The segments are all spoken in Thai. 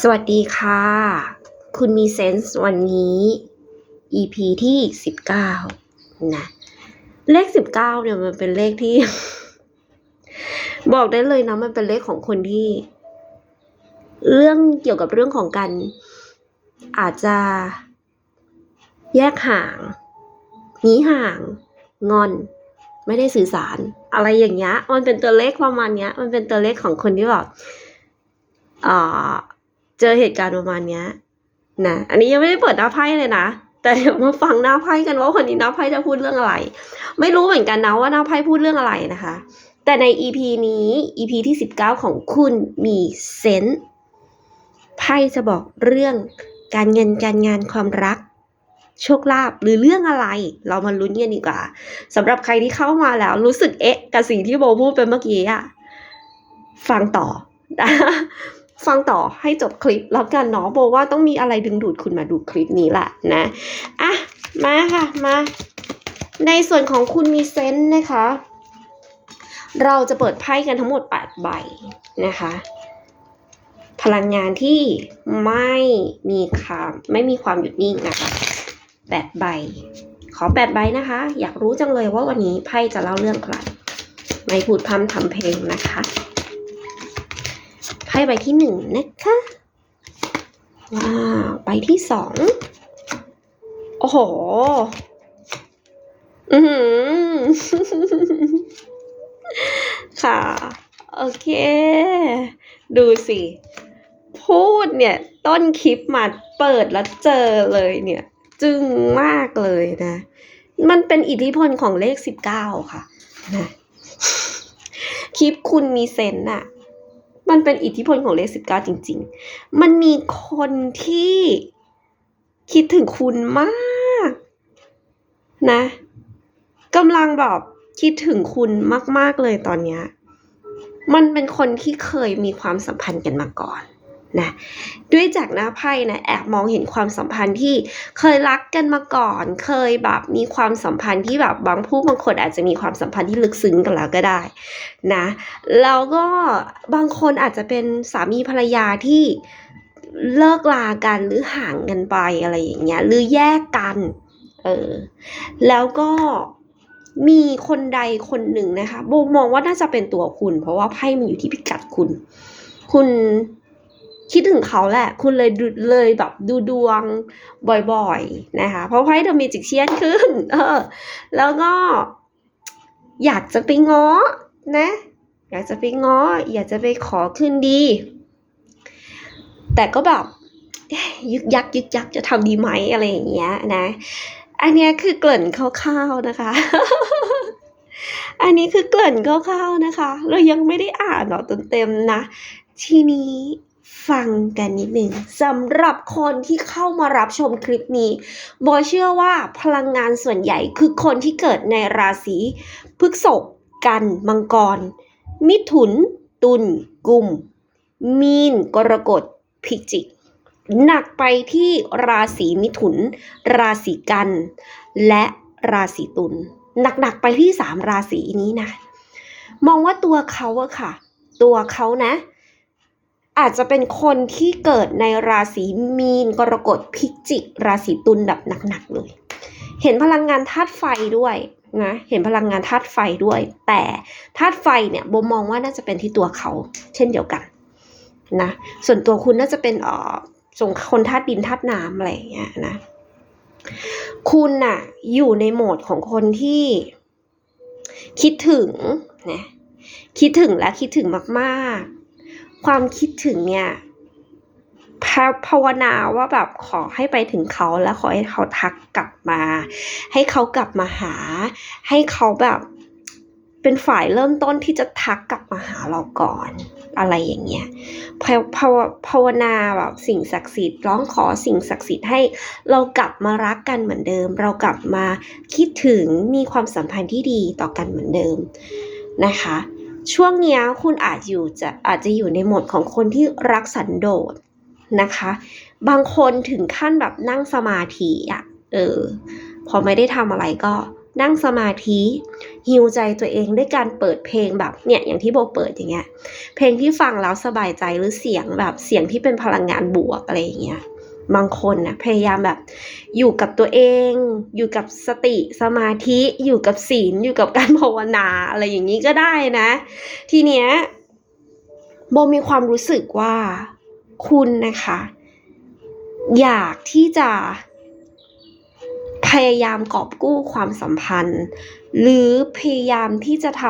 สวัสดีค่ะ คุณมีเซนส์วันนี้ EP ที่ 19 นะ เลข 19 เนี่ยมันเป็นเลขที่ บอกได้เลยนะมันเป็นเลขของคนที่ เรื่องเกี่ยวกับเรื่องของการอาจจะแยกห่างหนีห่าง งอน ไม่ได้สื่อสาร อะไรอย่างเงี้ย มันเป็นตัวเลขประมาณเนี้ย มันเป็นตัวเลขของคนที่แบบอ่า เจอเหตุการณ์ประมาณเนี้ยนะอันนี้ยังไม่ได้เปิดหน้าไพ่เลยนะแต่เดี๋ยวมาฟังหน้าไพ่กันว่าวันนี้หน้าไพ่จะพูดเรื่องอะไร ไม่รู้เหมือนกันนะว่าหน้าไพ่พูดเรื่องอะไรนะคะ แต่ใน EP นี้ EP ที่ 19 ของคุณมีเซนส์ไพ่จะบอกเรื่องการเงินการงานความรัก โชคลาภหรือเรื่องอะไร เรามาลุ้นกันดีกว่าสำหรับใครที่เข้ามาแล้ว รู้สึกเอ๊ะกับสิ่งที่โบพูดไปเมื่อกี้อะฟังต่อ ฟังต่อให้จบคลิปแล้วกันเนาะโบว่าต้องมีอะไรดึงดูดคุณมาดูคลิปนี้แหละนะอะมาค่ะมา ในส่วนของคุณมีเซนส์นะคะ เราจะเปิดไพ่กันทั้งหมด8ใบนะคะ พลังงานที่ไม่มีความไม่มีความหยุดนิ่งนะคะ8ใบ ขอ8ใบนะคะ อยากรู้จังเลยว่าวันนี้ไพ่จะเล่าเรื่องอะไรไม่พูดพร่ำทำเพลงนะคะ พ่ใบที่หนึ่งนะคะ ว้าว ใบที่สอง โอ้โห อือหือค่ะ โอเค ดูสิ พูดเนี่ย ต้นคลิปมาเปิดแล้วเจอเลยเนี่ย จึงมากเลยนะ มันเป็นอิทธิพลของเลขสิบเก้าค่ะนะคลิปคุณมีเซนต์น่ะ มันเป็นอิทธิพลของเลขสิบเก้าจริง ๆ มันมีคนที่คิดถึงคุณมาก นะกำลังแบบคิดถึงคุณมาก ๆ เลยตอนเนี้ย มันเป็นคนที่เคยมีความสัมพันธ์กันมาก่อน นะด้วยจากหน้าไพ่นะแอบมองเห็นความสัมพันธ์ที่เคยรักกันมาก่อน เคยแบบมีความสัมพันธ์ที่แบบบางผู้บางคนอาจจะมีความสัมพันธ์ที่ลึกซึ้งกันแล้วก็ได้นะแล้วก็บางคนอาจจะเป็นสามีภรรยาที่เลิกลากันหรือห่างกันไปอะไรอย่างเงี้ยหรือแยกกันเออแล้วก็มีคนใดคนหนึ่งนะคะโบมองว่าน่าจะเป็นตัวคุณ เพราะว่าไพ่มันอยู่ที่พิกัดคุณ คุณ คิดถึงเขาแหละ คุณเลยดูเลยแบบดูดวงบ่อยๆนะคะ เพราะไพ่เดอะมีจิกเชียนขึ้น เออ แล้วก็ อยากจะไปง้อนะ อยากจะไปง้อ อยากจะไปขอคืนดี แต่ก็แบบยึกยักยึกยักจะทำดีไหมอะไรอย่างเงี้ยนะ อันนี้คือเกริ่นคร่าวๆนะคะ อันนี้คือเกริ่นคร่าวๆนะคะ เรายังไม่ได้อ่านหรอกเต็มๆนะ ทีนี้ ฟังกันนิดหนึ่งสำหรับคนที่เข้ามารับชมคลิปนี้โบเชื่อว่าพลังงานส่วนใหญ่คือคนที่เกิดในราศีพฤษภกัน มังกร มิถุน ตุลกุม มีน กรกฎ พิจิก หนักไปที่ราศีมิถุน ราศีกัน และราศีตุล หนักๆไปที่สามราศีนี้นะ มองว่าตัวเขาอะค่ะ ตัวเขานะ อาจจะเป็นคนที่เกิดในราศีมีนกรกฎพิจิก ราศีตุลแบบหนักๆเลย เห็นพลังงานธาตุไฟด้วยนะเห็นพลังงานธาตุไฟด้วย แต่ธาตุไฟเนี่ยโบมองว่าน่าจะเป็นที่ตัวเขา เช่นเดียวกันนะส่วนตัวคุณน่าจะเป็นอ่อส่งคนธาตุดินธาตุน้ำอะไรอย่างเงี้ยนะ คุณน่ะอยู่ในโหมดของคนที่ คิดถึงนะคิดถึงและคิดถึงมาก ๆ ความคิดถึงเนี่ยภาวนาว่าแบบขอให้ไปถึงเขาแล้วขอให้เขาทักกลับมา ให้เขากลับมาหา ให้เขาแบบเป็นฝ่ายเริ่มต้นที่จะทักกลับมาหาเราก่อนอะไรอย่างเงี้ยภาภาวภาวนาแบบสิ่งศักดิ์สิทธิ์ร้องขอสิ่งศักดิ์สิทธิ์ให้เรากลับมารักกันเหมือนเดิม เรากลับมาคิดถึงมีความสัมพันธ์ที่ดีต่อกันเหมือนเดิมนะคะ ช่วงนี้คุณอาจอยู่จะอาจจะอยู่ในโหมดของคนที่รักสันโดษนะคะ บางคนถึงขั้นแบบนั่งสมาธิอะเออ พอไม่ได้ทำอะไรก็นั่งสมาธิฮิวใจตัวเองด้วยการเปิดเพลงแบบเนี่ยอย่างที่โบเปิดอย่างเงี้ยเพลงที่ฟังแล้วสบายใจหรือเสียงแบบเสียงที่เป็นพลังงานบวกอะไรอย่างเงี้ย บางคนนะพยายามแบบ อยู่กับตัวเอง อยู่กับสติสมาธิอยู่กับศีลอยู่กับการภาวนาอะไรอย่างนี้ก็ได้นะ ทีเนี้ยโบมีความรู้สึกว่าคุณนะคะ อยากที่จะพยายามกอบกู้ความสัมพันธ์ หรือพยายามที่จะท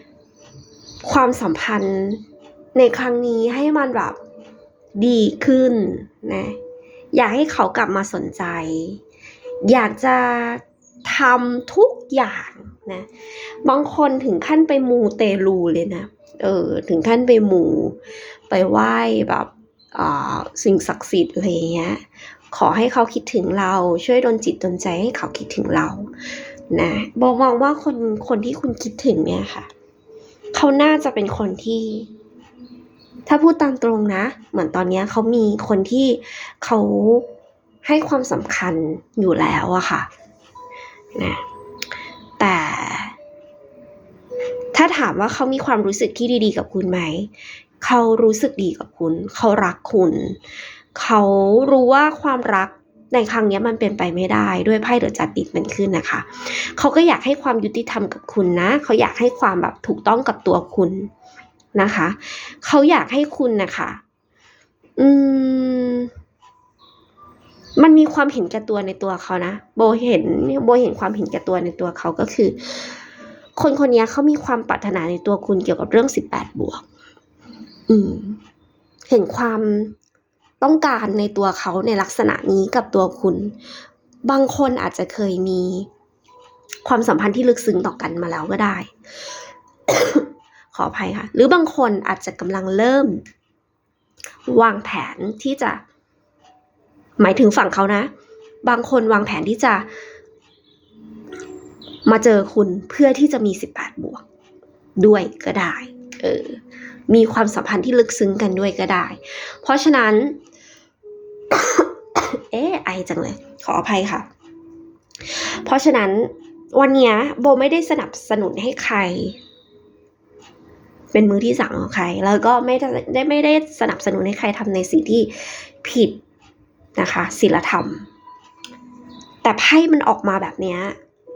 ำความสัมพันธ์ในครั้งนี้ให้มันแบบดีขึ้นนะ อยากให้เขากลับมาสนใจ อยากจะทำทุกอย่างนะ บางคนถึงขั้นไปมูเตลูเลยนะ เออ ถึงขั้นไปมู ไปไหว้แบบอ่าสิ่งศักดิ์สิทธิ์อะไรเงี้ย ขอให้เขาคิดถึงเรา ช่วยดลจิตดลใจให้เขาคิดถึงเรา นะบอกมองว่าคนคนที่คุณคิดถึงเนี่ยค่ะ เขาน่าจะเป็นคนที่ ถ้าพูดตามตรงนะ เหมือนตอนนี้เขามีคนที่เขาให้ความสำคัญอยู่แล้วอะค่ะนะแต่ถ้าถามว่าเขามีความรู้สึกที่ดีๆ กับคุณไหม เขารู้สึกดีกับคุณ เขารักคุณ เขารู้ว่าความรักในครั้งนี้มันเป็นไปไม่ได้ด้วยไพ่เดอะจัดดิดมันขึ้นนะคะ เขาก็อยากให้ความยุติธรรมกับคุณนะ เขาอยากให้ความแบบถูกต้องกับตัวคุณ นะคะ เขาอยากให้คุณนะคะอืม มันมีความเห็นแก่ตัวในตัวเขานะโบเห็นโบเห็นความเห็นแก่ตัวในตัวเขาก็คือ คนคนนี้เขามีความปรารถนาในตัวคุณเกี่ยวกับเรื่องสิบแปดบวก อืม เห็นความต้องการในตัวเขาในลักษณะนี้กับตัวคุณ บางคนอาจจะเคยมีความสัมพันธ์ที่ลึกซึ้งต่อกันมาแล้วก็ได้ ขออภัยค่ะ หรือบางคนอาจจะกำลังเริ่ม วางแผนที่จะ หมายถึงฝั่งเขานะ บางคนวางแผนที่จะ มาเจอคุณเพื่อที่จะมีสิบแปดบวก ด้วยก็ได้ เออ มีความสัมพันธ์ที่ลึกซึ้งกันด้วยก็ได้ เพราะฉะนั้น เอ๊ไอจังเลย ขออภัยค่ะ เพราะฉะนั้นวันนี้โบไม่ได้สนับสนุนให้ใคร เป็นมือที่สามของใคร แล้วก็ไม่ได้ไม่ได้สนับสนุนให้ใครทำในสิ่งที่ผิดนะคะศีลธรรม แต่ไพ่มันออกมาแบบนี้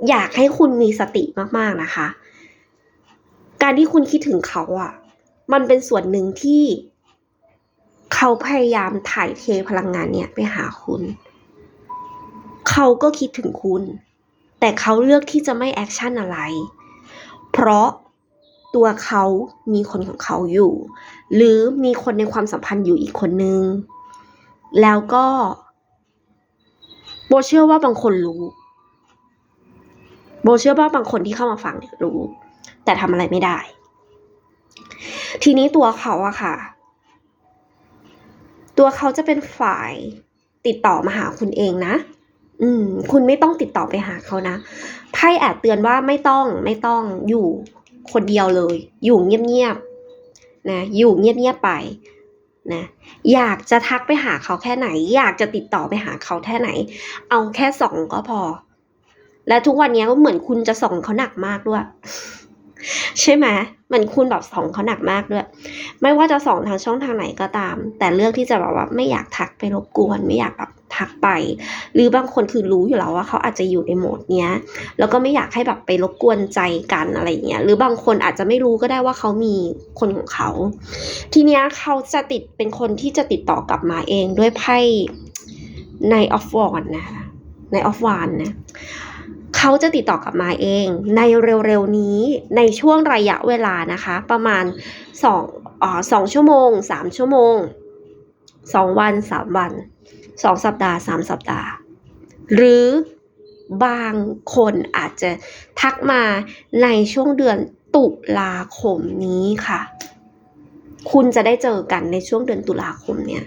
อยากให้คุณมีสติมากๆนะคะ การที่คุณคิดถึงเขาอะมันเป็นส่วนหนึ่งที่เขาพยายามถ่ายเทพลังงานเนี่ยไปหาคุณ เขาก็คิดถึงคุณ แต่เขาเลือกที่จะไม่แอคชั่นอะไร เพราะ ตัวเขามีคนของเขาอยู่ หรือมีคนในความสัมพันธ์อยู่อีกคนนึง แล้วก็โบเชื่อว่าบางคนรู้ โบเชื่อว่าบางคนที่เข้ามาฟังเนี่ยรู้ แต่ทำอะไรไม่ได้ ทีนี้ตัวเขาอะค่ะ ตัวเขาจะเป็นฝ่ายติดต่อมาหาคุณเองนะ อืม คุณไม่ต้องติดต่อไปหาเขานะ ไพ่แอบเตือนว่าไม่ต้องไม่ต้องอยู่ คนเดียวเลย อยู่เงียบๆนะอยู่เงียบๆไปนะอยากจะทักไปหาเขาแค่ไหน อยากจะติดต่อไปหาเขาแค่ไหน เอาแค่ส่องก็พอ และทุกวันนี้ก็เหมือนคุณจะส่องเขาหนักมากด้วย ใช่ไหมเหมือนคุณแบบสองเขาหนักมากด้วย ไม่ว่าจะสองทางช่องทางไหนก็ตาม แต่เลือกที่จะแบบว่าไม่อยากทักไปรบกวน ไม่อยากแบบทักไป หรือบางคนคือรู้อยู่แล้วว่าเขาอาจจะอยู่ในโหมดเนี้ย แล้วก็ไม่อยากให้แบบไปรบกวนใจกันอะไรเงี้ย หรือบางคนอาจจะไม่รู้ก็ได้ว่าเขามีคนของเขา ทีเนี้ยเขาจะติดเป็นคนที่จะติดต่อกลับมาเองด้วยไพ่ในออฟวอนนะในออฟวานนะ เขาจะติดต่อกลับมาเอง ในเร็วๆนี้ในช่วงระยะเวลานะคะ ประมาณสองอ๋อสองชั่วโมงสามชั่วโมงสองวันสามวันสองสัปดาห์สามสัปดาห์ หรือบางคนอาจจะทักมาในช่วงเดือนตุลาคมนี้ค่ะ คุณจะได้เจอกันในช่วงเดือนตุลาคมเนี่ย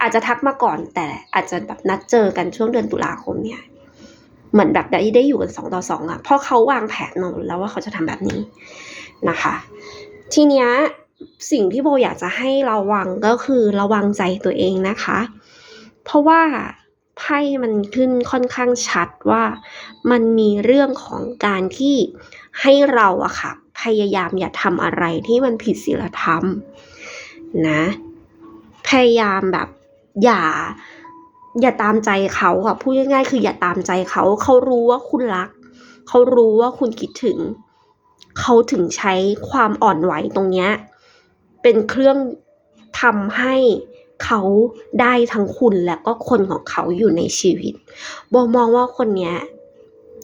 อาจจะทักมาก่อนแต่อาจจะแบบนัดเจอกันช่วงเดือนตุลาคมเนี่ย เหมือนแบบได้ได้อยู่กันสองต่อสองอะเพราะเขาวางแผนมาแล้วว่าเขาจะทำแบบนี้นะคะ ทีเนี้ยสิ่งที่โบอยากจะให้ระวังก็คือระวังใจตัวเองนะคะ เพราะว่าไพ่มันขึ้นค่อนข้างชัดว่ามันมีเรื่องของการที่ให้เราอะค่ะ พยายามอย่าทำอะไรที่มันผิดศีลธรรมนะ พยายามแบบอย่า อย่าตามใจเขาอะพูดง่ายๆ คืออย่าตามใจเขา เขารู้ว่าคุณรัก เขารู้ว่าคุณคิดถึง เขาถึงใช้ความอ่อนไหวตรงเนี้ยเป็นเครื่องทำให้เขาได้ทั้งคุณและก็คนของเขาอยู่ในชีวิตโบมองว่าคนเนี้ย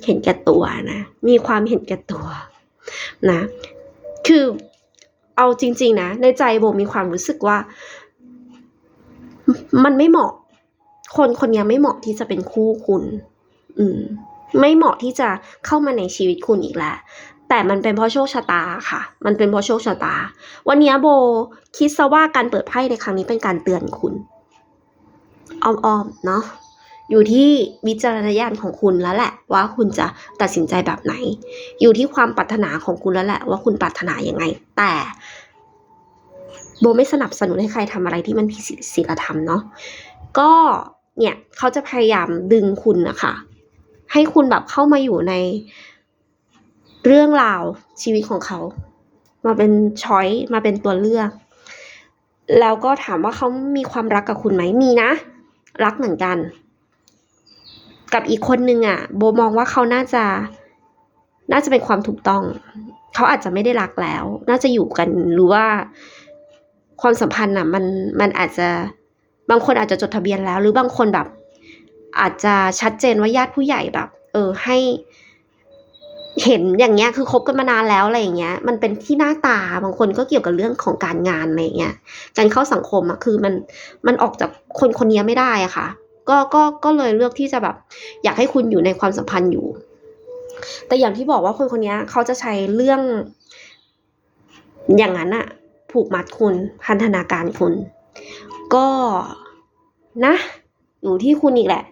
เห็นแก่ตัวนะ มีความเห็นแก่ตัวนะ คือเอาจริง ๆ นะ ในใจโบมีความรู้สึกว่า มันไม่เหมาะ คนคนนี้ไม่เหมาะที่จะเป็นคู่คุณ อืม ไม่เหมาะที่จะเข้ามาในชีวิตคุณอีกแล้ว แต่มันเป็นเพราะโชคชะตาค่ะ มันเป็นเพราะโชคชะตา วันนี้โบคิดซะว่าการเปิดไพ่ในครั้งนี้เป็นการเตือนคุณอ้อมๆเนาะอยู่ที่วิจารณญาณของคุณแล้วแหละ ว่าคุณจะตัดสินใจแบบไหน อยู่ที่ความปรารถนาของคุณแล้วแหละ ว่าคุณปรารถนายังไง แต่โบไม่สนับสนุนให้ใครทำอะไรที่มันผิดศีลธรรมเนาะก็ เนี่ยเขาจะพยายามดึงคุณนะคะให้คุณแบบเข้ามาอยู่ในเรื่องราวชีวิตของเขา มาเป็นช้อยมาเป็นตัวเลือก แล้วก็ถามว่าเขามีความรักกับคุณไหมมีนะ รักเหมือนกัน กับอีกคนนึงอะ โบมองว่าเขาน่าจะ น่าจะเป็นความถูกต้อง เขาอาจจะไม่ได้รักแล้ว น่าจะอยู่กันหรือว่าความสัมพันธ์อะ มันมันอาจจะ บางคนอาจจะจดทะเบียนแล้ว หรือบางคนแบบ อาจจะชัดเจนว่าญาติผู้ใหญ่แบบ เออให้ เห็นอย่างเงี้ยคือคบกันมานานแล้วอะไรอย่างเงี้ย มันเป็นที่หน้าตาบางคนก็เกี่ยวกับเรื่องของการงานอะไรเงี้ยการเข้าสังคมอะคือมันมันออกจากคนคนนี้ไม่ได้อะค่ะ ก็ก็ก็เลยเลือกที่จะแบบ อยากให้คุณอยู่ในความสัมพันธ์อยู่ แต่อย่างที่บอกว่าคนคนนี้เขาจะใช้เรื่อง อย่างนั้นอะผูกมัดคุณพันธนาการคุณ ก็นะอยู่ที่คุณอีกแหละ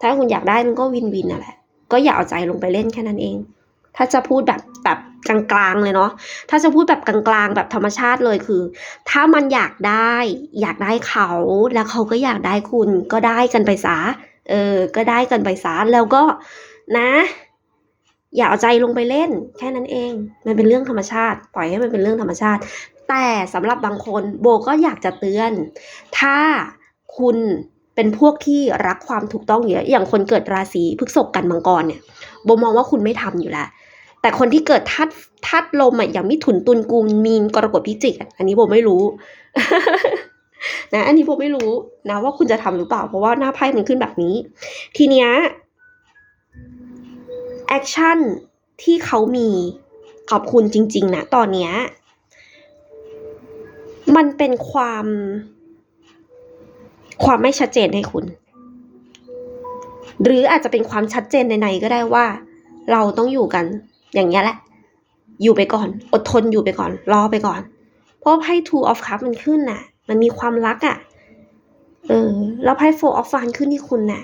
ถ้าคุณอยากได้มันก็วินวินน่ะแหละ ก็อย่าเอาใจลงไปเล่นแค่นั้นเอง ถ้าจะพูดแบบแบบกลางๆเลยเนาะ ถ้าจะพูดแบบกลางๆแบบธรรมชาติเลยคือ ถ้ามันอยากได้ อยากได้เขา แล้วเขาก็อยากได้คุณ ก็ได้กันไปซะ เออ ก็ได้กันไปซะ แล้วก็นะ อย่าเอาใจลงไปเล่น แค่นั้นเอง มันเป็นเรื่องธรรมชาติ ปล่อยให้มันเป็นเรื่องธรรมชาติ แต่สำหรับบางคนโบก็อยากจะเตือน ถ้าคุณเป็นพวกที่รักความถูกต้องอยู่แล้วอย่างคนเกิดราศีพฤษภกันมังกรเนี่ยโบมองว่าคุณไม่ทำอยู่แล้ว แต่คนที่เกิดธาตุธาตุลมอะอย่างมิถุนตุลกุมมีนกรกฎพิจิกอันนี้โบไม่รู้ นะอันนี้โบไม่รู้นะว่าคุณจะทำหรือเปล่า เพราะว่าหน้าไพ่มันขึ้นแบบนี้ ทีเนี้ยแอคชั่นที่เขามีขอบคุณจริง ๆ นะ ตอนเนี้ย มันเป็นความ ความไม่ชัดเจนให้คุณ หรืออาจจะเป็นความชัดเจนในๆก็ได้ว่า เราต้องอยู่กัน อย่างเงี้ยแหละ อยู่ไปก่อน อดทนอยู่ไปก่อน รอไปก่อน เพราะไพ่ two of cup มันขึ้นน่ะ มันมีความรักอะ่ะ เออ แล้วไพ่ four of wands ขึ้นที่คุณน่ะ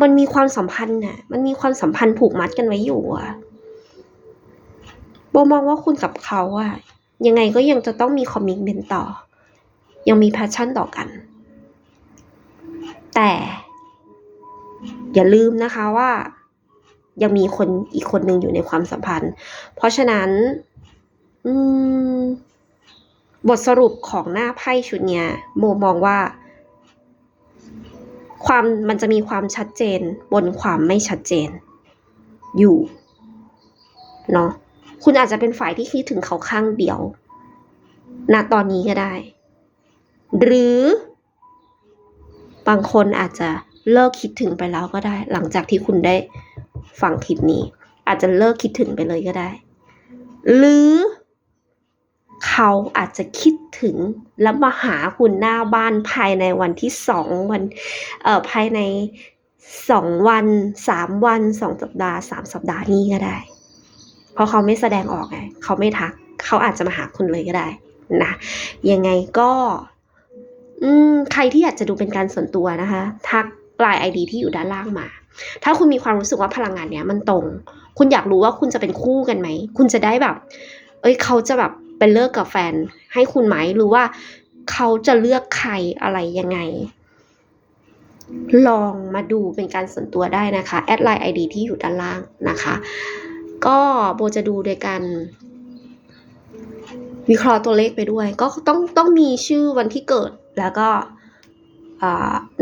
มันมีความสัมพันธ์น่ะ มันมีความสัมพันธ์ผูกมัดกันไว้อยู่อะโบมองว่าคุณกับเขาอะ ยังไงก็ยังจะต้องมีคอมมิชเมนต์ต่อ ยังมีแพชชั่นต่อกัน แต่ อย่าลืมนะคะว่า ยังมีคนอีกคนหนึ่งอยู่ในความสัมพันธ์ เพราะฉะนั้น อืม บทสรุปของหน้าไพ่ชุดเนี้ย โมมองว่า ความมันจะมีความชัดเจนบนความไม่ชัดเจน อยู่ เนาะ คุณอาจจะเป็นฝ่ายที่คิดถึงเขาข้างเดียวณตอนนี้ก็ได้ หรือบางคนอาจจะเลิกคิดถึงไปแล้วก็ได้ หลังจากที่คุณได้ฟังคลิปนี้ อาจจะเลิกคิดถึงไปเลยก็ได้ หรือเขาอาจจะคิดถึงแล้วมาหาคุณหน้าบ้านภายในวันที่สองวันเอ่อภายในสองวันสามวันสองสัปดาห์สามสัปดาห์นี้ก็ได้ เพราะเขาไม่แสดงออกไงเขาไม่ทัก เขาอาจจะมาหาคุณเลยก็ได้นะยังไงก็อืมใครที่อยากจะดูเป็นการส่วนตัวนะคะ ทักไลน์ไอดีที่อยู่ด้านล่างมา ถ้าคุณมีความรู้สึกว่าพลังงานเนี้ยมันตรง คุณอยากรู้ว่าคุณจะเป็นคู่กันไหม คุณจะได้แบบ เอ้ยเขาจะแบบเป็นเลิกกับแฟน ให้คุณไหมหรือว่าเขาจะเลือกใครอะไรยังไง ลองมาดูเป็นการส่วนตัวได้นะคะ แอดไลน์ ID ที่อยู่ด้านล่างนะคะ ก็โบจะดูโดยการวิเคราะห์ตัวเลขไปด้วย ก็ต้องต้องมีชื่อวันที่เกิดแล้วก็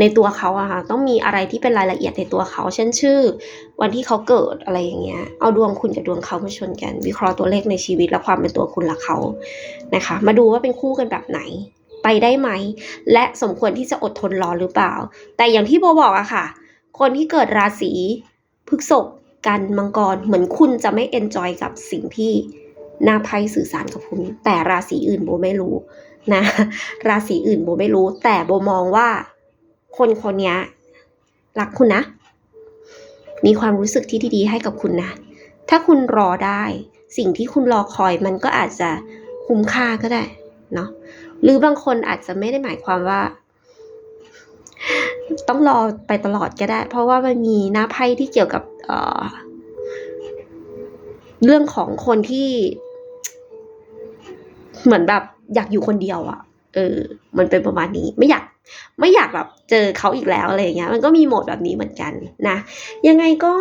ในตัวเขาอะค่ะต้องมีอะไรที่เป็นรายละเอียดในตัวเขา เช่นชื่อ วันที่เขาเกิดอะไรอย่างเงี้ยเอาดวงคุณกับดวงเขามาชนกัน วิเคราะห์ตัวเลขในชีวิตและความเป็นตัวคุณและเขานะคะ มาดูว่าเป็นคู่กันแบบไหน ไปได้ไหม และสมควรที่จะอดทนรอหรือเปล่า แต่อย่างที่โบบอกอะค่ะ คนที่เกิดราศีพฤษภ กันมังกรเหมือนคุณจะไม่เอนจอยกับสิ่งที่หน้าไพ่สื่อสารกับคุณ แต่ราศีอื่นโบไม่รู้นะ ราศีอื่นโบไม่รู้ แต่โบมองว่า คนคนนี้รักคุณนะ มีความรู้สึกที่ดีๆให้กับคุณนะ ถ้าคุณรอได้ สิ่งที่คุณรอคอยมันก็อาจจะคุ้มค่าก็ได้เนาะหรือบางคนอาจจะไม่ได้หมายความว่า ต้องรอไปตลอดก็ได้ เพราะว่ามันมีหน้าไพ่ที่เกี่ยวกับเเรื่องของคนที่ เหมือนแบบอยากอยู่คนเดียวอะ่ะ เออ มันเป็นประมาณนี้ ไม่อยาก ไม่อยากแบบเจอเขาอีกแล้วอะไรอย่างเงี้ย มันก็มีโหมดแบบนี้เหมือนกันนะ ยังไงก็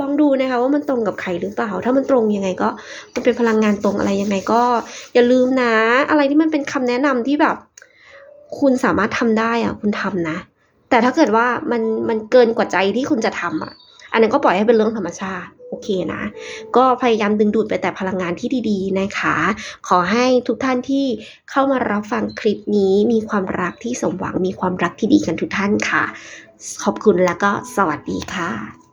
ลองดูนะคะ ว่ามันตรงกับใครหรือเปล่า ถ้ามันตรงยังไงก็ มันเป็นพลังงานตรงอะไรยังไงก็ อย่าลืมนะ อะไรที่มันเป็นคำแนะนำที่แบบ คุณสามารถทำได้อะคุณทำนะ แต่ถ้าเกิดว่ามันมันเกินกว่าใจที่คุณจะทำอะ อันนั้นก็ปล่อยให้เป็นเรื่องธรรมชาติโอเคนะ ก็พยายามดึงดูดไปแต่พลังงานที่ดีๆนะคะ ขอให้ทุกท่านที่เข้ามารับฟังคลิปนี้มีความรักที่สมหวังมีความรักที่ดีกันทุกท่านค่ะ ขอบคุณแล้วก็สวัสดีค่ะ